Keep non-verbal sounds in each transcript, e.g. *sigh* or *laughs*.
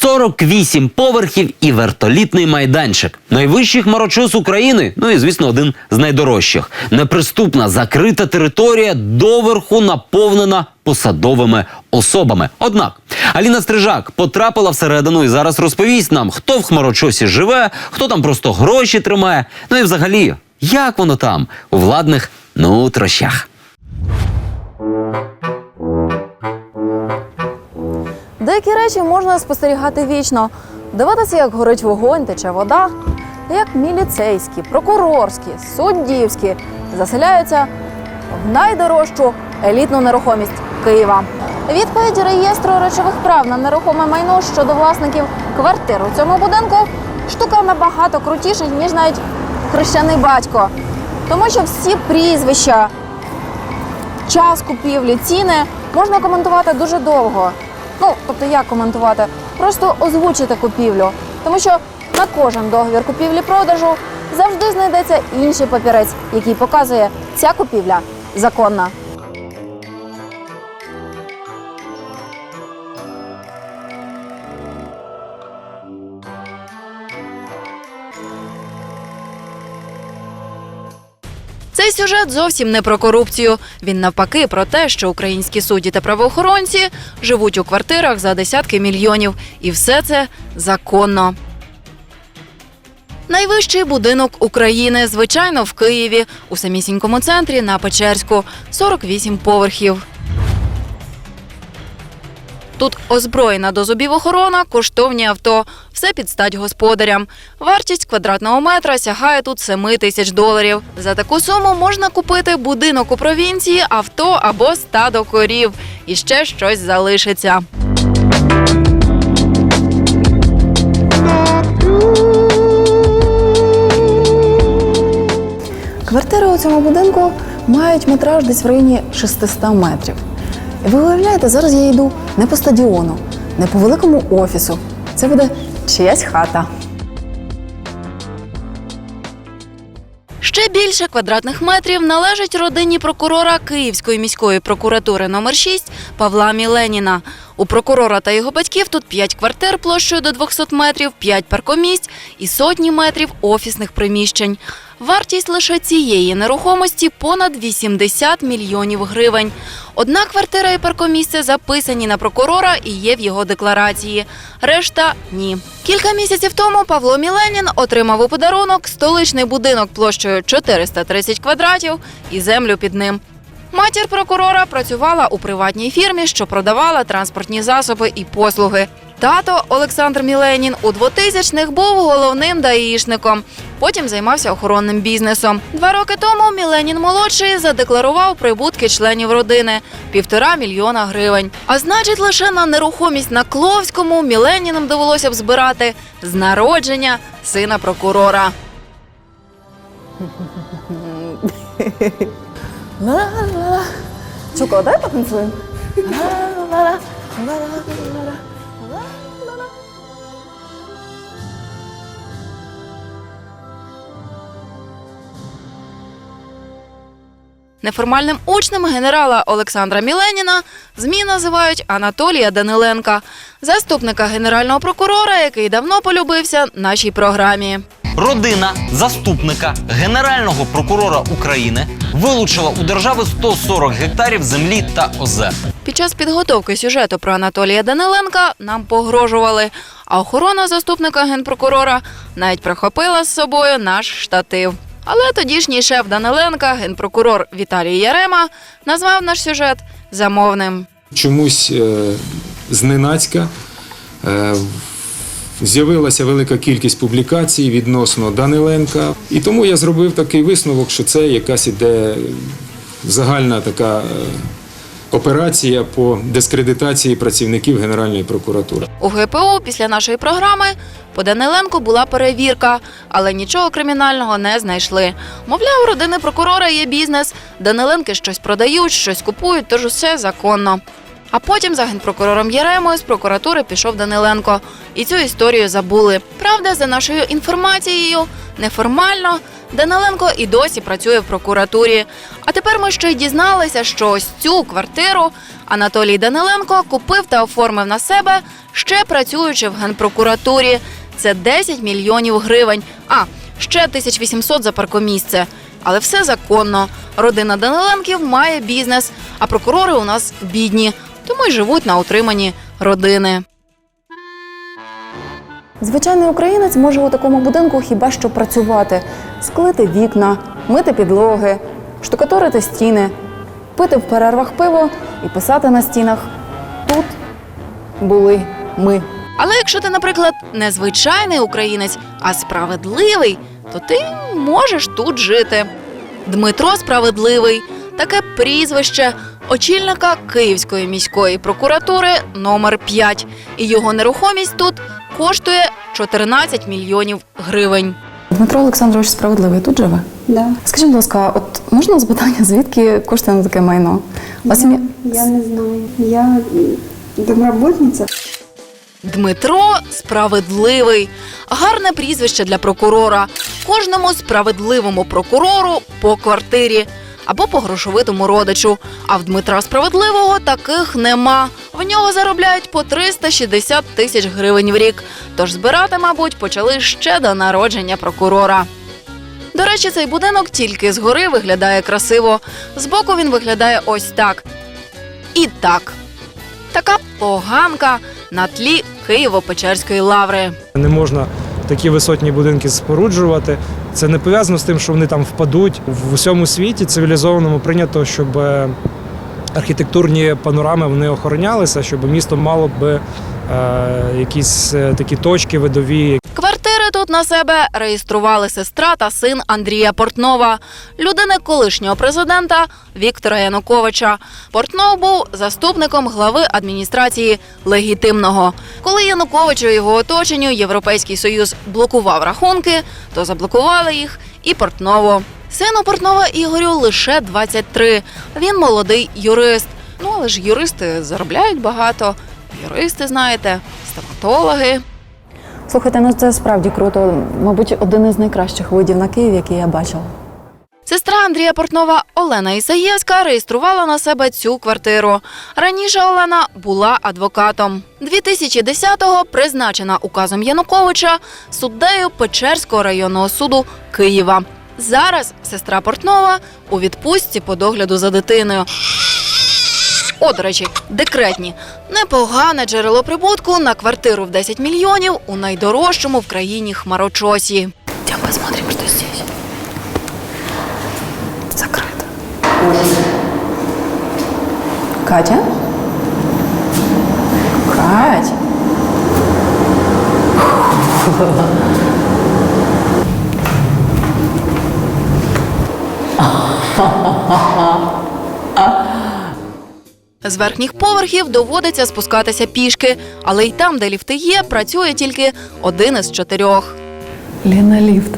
48 поверхів і вертолітний майданчик. Найвищий хмарочос України. Ну і звісно, один з найдорожчих. Неприступна закрита територія доверху наповнена посадовими особами. Однак Аліна Стрижак потрапила всередину і зараз розповість нам, хто в хмарочосі живе, хто там просто гроші тримає. Ну і взагалі, як воно там у владних нутрощах. Деякі речі можна спостерігати вічно, дивитися, як горить вогонь, тече вода, як міліцейські, прокурорські, суддівські заселяються в найдорожчу елітну нерухомість Києва. Відповідь реєстру речових прав на нерухоме майно щодо власників квартир у цьому будинку штука набагато крутіша, ніж навіть хрещений батько. Тому що всі прізвища, час купівлі, ціни можна коментувати дуже довго. Ну, тобто як коментувати? Просто озвучити купівлю. Тому що на кожен договір купівлі-продажу завжди знайдеться інший папірець, який показує, ця купівля законна. Цей сюжет зовсім не про корупцію. Він навпаки про те, що українські судді та правоохоронці живуть у квартирах за десятки мільйонів, і все це законно. Найвищий будинок України, звичайно, в Києві, у самісінькому центрі на Печерську, 48 поверхів. Тут озброєна до зубів охорона, коштовні авто, все під стать господарям. Вартість квадратного метра сягає тут 7 тисяч доларів. За таку суму можна купити будинок у провінції, авто або стадо корів. І ще щось залишиться. Квартири у цьому будинку мають метраж десь в районі 600 метрів. І ви уявляєте, зараз я йду не по стадіону, не по великому офісу. Це буде чиясь хата. Ще більше квадратних метрів належить родині прокурора Київської міської прокуратури номер 6 Павла Міленіна. У прокурора та його батьків тут 5 квартир площею до 200 метрів, 5 паркомісць і сотні метрів офісних приміщень. Вартість лише цієї нерухомості понад 80 мільйонів гривень. Одна квартира і паркомісце записані на прокурора і є в його декларації. Решта ні. Кілька місяців тому Павло Міленін отримав у подарунок столичний будинок площею 430 квадратів і землю під ним. Матір прокурора працювала у приватній фірмі, що продавала транспортні засоби і послуги. Тато Олександр Міленін у 2000-х був головним даїшником. Потім займався охоронним бізнесом. Два роки тому Міленін молодший задекларував прибутки членів родини півтора мільйона гривень. А значить, лише на нерухомість на Кловському Міленінам довелося б збирати з народження сина прокурора. Ла-ла-ла. Дай потанцюємо. *laughs* Неформальним учнем генерала Олександра Міленіна ЗМІ називають Анатолія Даниленка, заступника генерального прокурора, який давно полюбився нашій програмі. Родина заступника генерального прокурора України вилучила у держави 140 гектарів землі та озер. Під час підготовки сюжету про Анатолія Даниленка нам погрожували, а охорона заступника генпрокурора навіть прихопила з собою наш штатив. Але тодішній шеф Даниленка, генпрокурор Віталій Ярема, назвав наш сюжет замовним. Чомусь е, зненацька е, з'явилася велика кількість публікацій відносно Даниленка. І тому я зробив такий висновок, що це якась іде загальна така е, операція по дискредитації працівників Генеральної прокуратури. У ГПУ після нашої програми по Даниленку була перевірка, але нічого кримінального не знайшли. Мовляв, у родини прокурора є бізнес. Даниленки щось продають, щось купують, тож усе законно. А потім за генпрокурором Яремою з прокуратури пішов Даниленко. І цю історію забули. Правда, за нашою інформацією, неформально Даниленко і досі працює в прокуратурі. А тепер ми ще й дізналися, що ось цю квартиру Анатолій Даниленко купив та оформив на себе, ще працюючи в генпрокуратурі. Це 10 мільйонів гривень. А ще 1800 за паркомісце. Але все законно. Родина Даниленків має бізнес, а прокурори у нас бідні, тому й живуть на утриманні родини. Звичайний українець може у такому будинку хіба що працювати, склити вікна, мити підлоги, штукатурити стіни, пити в перервах пиво і писати на стінах. Тут були ми. Але якщо ти, наприклад, не звичайний українець, а справедливий, то ти можеш тут жити. Дмитро Справедливий таке прізвище очільника Київської міської прокуратури номер 5 І його нерухомість тут коштує 14 мільйонів гривень. Дмитро Олександрович справедливий тут живе. Да. Скажіть, будь ласка, от можна запитання, звідки кошти на таке майно? Вас ім'я- Я не знаю. Я м, домработница. Дмитро справедливий. Гарне прізвище для прокурора. Кожному справедливому прокурору по квартирі або по грошовитому родичу. А в Дмитра Справедливого таких нема. В нього заробляють по 360 тисяч гривень в рік. Тож збирати, мабуть, почали ще до народження прокурора. До речі, цей будинок тільки згори виглядає красиво. Збоку він виглядає ось так. І так. Така поганка на тлі Києво-Печерської лаври. Не можна такі висотні будинки споруджувати. Це не пов'язано з тим, що вони там впадуть. В усьому світі цивілізованому прийнято, щоб е, архітектурні панорами вони охоронялися, щоб місто мало б е, якісь е, такі точки видові, тут на себе реєстрували сестра та син Андрія Портнова, людини колишнього президента Віктора Януковича. Портнов був заступником глави адміністрації легітимного. Коли Януковичу і його оточенню Європейський Союз блокував рахунки, то заблокували їх і Портнову. Сину Портнова Ігорю лише 23. Він молодий юрист. Ну але ж юристи заробляють багато. Юристи, знаєте, стоматологи. Слухайте, ну це справді круто. Мабуть, один із найкращих видів на Київ, який я бачила. Сестра Андрія Портнова Олена Ісаєвська реєструвала на себе цю квартиру. Раніше Олена була адвокатом. 2010-го призначена указом Януковича суддею Печерського районного суду Києва. Зараз сестра Портнова у відпустці по догляду за дитиною. О, до речі, декретні. Непогане джерело прибутку на квартиру в 10 мільйонів у найдорожчому в країні хмарочосі. Идем посмотрим, что здесь. Закрыто. Катя? Кать? *laughs* З верхніх поверхів доводиться спускатися пішки, але й там, де ліфти є, працює тільки один із чотирьох. Лена, ліфт.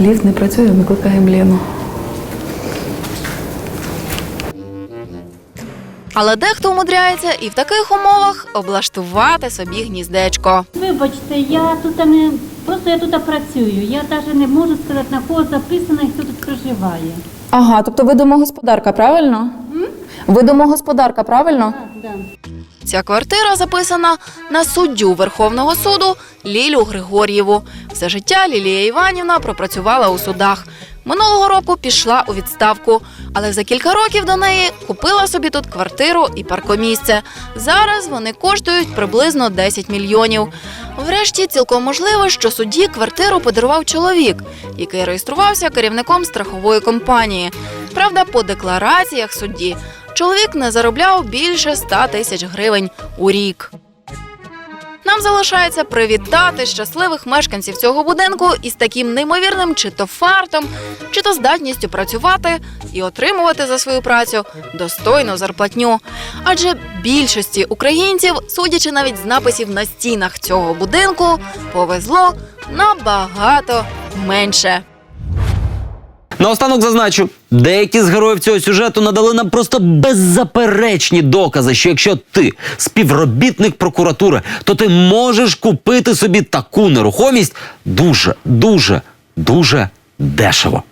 Ліфт не працює, викликаємо Лену. Але дехто умудряється і в таких умовах облаштувати собі гніздечко. Вибачте, я тут не просто я тут працюю. Я навіть не можу сказати на кого записано і хто тут проживає. Ага, тобто ви домогосподарка, правильно? Ви домогосподарка, правильно? Так. Ця квартира записана на суддю Верховного суду Лілю Григор'єву. Все життя Лілія Іванівна пропрацювала у судах. Минулого року пішла у відставку, але за кілька років до неї купила собі тут квартиру і паркомісце. Зараз вони коштують приблизно 10 мільйонів. Врешті цілком можливо, що судді квартиру подарував чоловік, який реєструвався керівником страхової компанії. Правда, по деклараціях судді чоловік не заробляв більше 100 тисяч гривень у рік. Нам залишається привітати щасливих мешканців цього будинку із таким неймовірним чи то фартом, чи то здатністю працювати і отримувати за свою працю достойну зарплатню. Адже більшості українців, судячи навіть з написів на стінах цього будинку, повезло набагато менше. Наостанок зазначу, деякі з героїв цього сюжету надали нам просто беззаперечні докази, що якщо ти співробітник прокуратури, то ти можеш купити собі таку нерухомість дуже, дуже, дуже дешево.